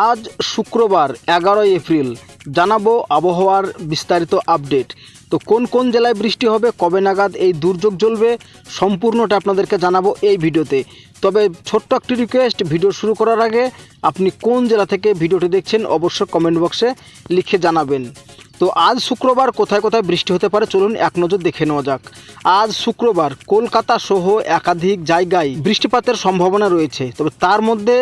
আজ শুক্রবার এগারোই এপ্রিল। জানাব আবহাওয়ার বিস্তারিত আপডেট। তো কোন কোন জেলায় বৃষ্টি হবে, কবে নাগাদ এই দুর্যোগ জ্বলবে, সম্পূর্ণটা আপনাদেরকে জানাব এই ভিডিওতে। তবে ছোট্ট একটি রিকোয়েস্ট ভিডিও শুরু করার আগে আপনি কোন জেলা থেকে ভিডিওটি দেখছেন অবশ্যই কমেন্ট বক্সে লিখে জানাবেন। তো আজ শুক্রবার কোথায় কোথায় বৃষ্টি হতে পারে চলুন এক নজর দেখে নেওয়া যাক। আজ শুক্রবার কলকাতা সহ একাধিক জায়গায় বৃষ্টিপাতের সম্ভাবনা রয়েছে। তবে তার মধ্যে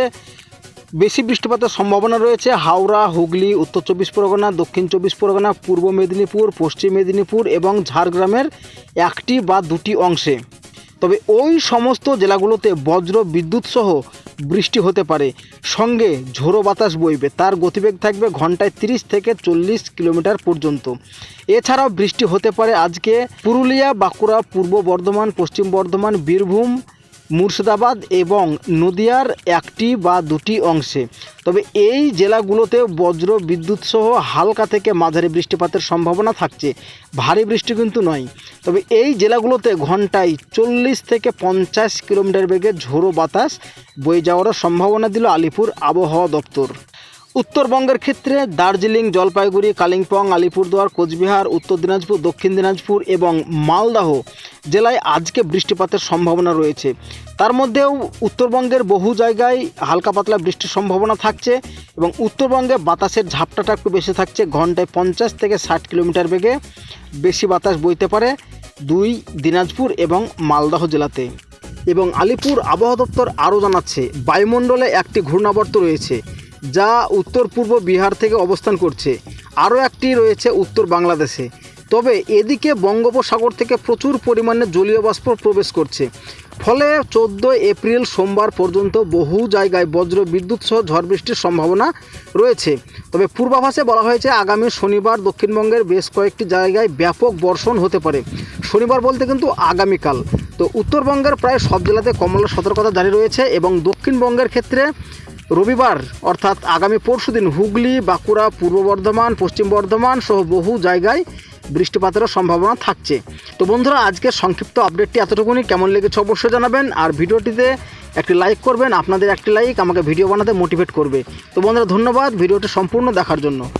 বেশি বৃষ্টিপাতের সম্ভাবনা রয়েছে হাওড়া, হুগলি, উত্তর চব্বিশ পরগনা, দক্ষিণ চব্বিশ পরগনা, পূর্ব মেদিনীপুর, পশ্চিম মেদিনীপুর এবং ঝাড়গ্রামের একটি বা দুটি অংশে। তবে ওই সমস্ত জেলাগুলোতে বজ্র বিদ্যুৎ সহ বৃষ্টি হতে পারে। সঙ্গে ঝোড়ো বাতাস বইবে। তার গতিবেগ থাকবে ঘন্টায় তিরিশ থেকে চল্লিশ কিলোমিটার পর্যন্ত। এছাড়াও বৃষ্টি হতে পারে আজকে পুরুলিয়া, বাঁকুড়া, পূর্ব বর্ধমান, পশ্চিম বর্ধমান, বীরভূম মুর্শিদাবাদ এবং নদিয়ার একটি বা দুটি অংশে। তবে এই জেলাগুলোতে বজ্র বিদ্যুৎ সহ হালকা থেকে মাঝারি বৃষ্টিপাতের সম্ভাবনা থাকছে। ভারী বৃষ্টি কিন্তু নয়। তবে এই জেলাগুলোতে ঘন্টায় চল্লিশ থেকে পঞ্চাশ কিলোমিটার বেগে ঝোড়ো বাতাস বয়ে যাওয়ারও সম্ভাবনা দিল আলিপুর আবহাওয়া দপ্তর। উত্তরবঙ্গের ক্ষেত্রে দার্জিলিং, জলপাইগুড়ি, কালিম্পং, আলিপুরদুয়ার, কোচবিহার, উত্তর দিনাজপুর, দক্ষিণ দিনাজপুর এবং মালদাহ জেলায় আজকে বৃষ্টিপাতের সম্ভাবনা রয়েছে। তার মধ্যেও উত্তরবঙ্গের বহু জায়গায় হালকা পাতলা বৃষ্টির সম্ভাবনা থাকছে এবং উত্তরবঙ্গে বাতাসের ঝাপটাটা একটু বেশি থাকছে ঘন্টায় পঞ্চাশ থেকে ষাট কিলোমিটার বেগে। বেশি বাতাস বইতে পারে দুই দিনাজপুর এবং মালদহ জেলাতে। এবং আলিপুর আবহাওয়া দপ্তর আরও জানাচ্ছে, বায়ুমণ্ডলে একটি ঘূর্ণাবর্ত রয়েছে। যা উত্তর পূর্ব বিহার থেকে অবস্থান করছে। আরও একটি রয়েছে উত্তর বাংলাদেশে। তবে এদিকে বঙ্গোপসাগর থেকে প্রচুর পরিমাণে জলীয় বাষ্প প্রবেশ করছে। ফলে চোদ্দোই এপ্রিল সোমবার পর্যন্ত বহু জায়গায় বজ্র বিদ্যুৎ সহ ঝড় বৃষ্টির সম্ভাবনা রয়েছে। তবে পূর্বাভাসে বলা হয়েছে, আগামী শনিবার দক্ষিণবঙ্গের বেশ কয়েকটি জায়গায় ব্যাপক বর্ষণ হতে পারে। শনিবার বলতে কিন্তু আগামীকাল। তো উত্তরবঙ্গের প্রায় সব জেলাতে কমলা সতর্কতা জারি রয়েছে এবং দক্ষিণবঙ্গের ক্ষেত্রে রবিবার, অর্থাৎ আগামী পরশুদিন হুগলি, বাঁকুড়া, পূর্ব বর্ধমান, পশ্চিম বর্ধমান সহ বহু জায়গায় বৃষ্টিপাতেরও সম্ভাবনা থাকছে। তো বন্ধুরা, আজকের সংক্ষিপ্ত আপডেটটি এতটুকুনি। কেমন লেগেছে অবশ্যই জানাবেন। আর ভিডিওটিতে একটি লাইক করবেন। আপনাদের একটি লাইক আমাকে ভিডিও বানাতে মোটিভেট করবে। তো বন্ধুরা, ধন্যবাদ ভিডিওটি সম্পূর্ণ দেখার জন্য।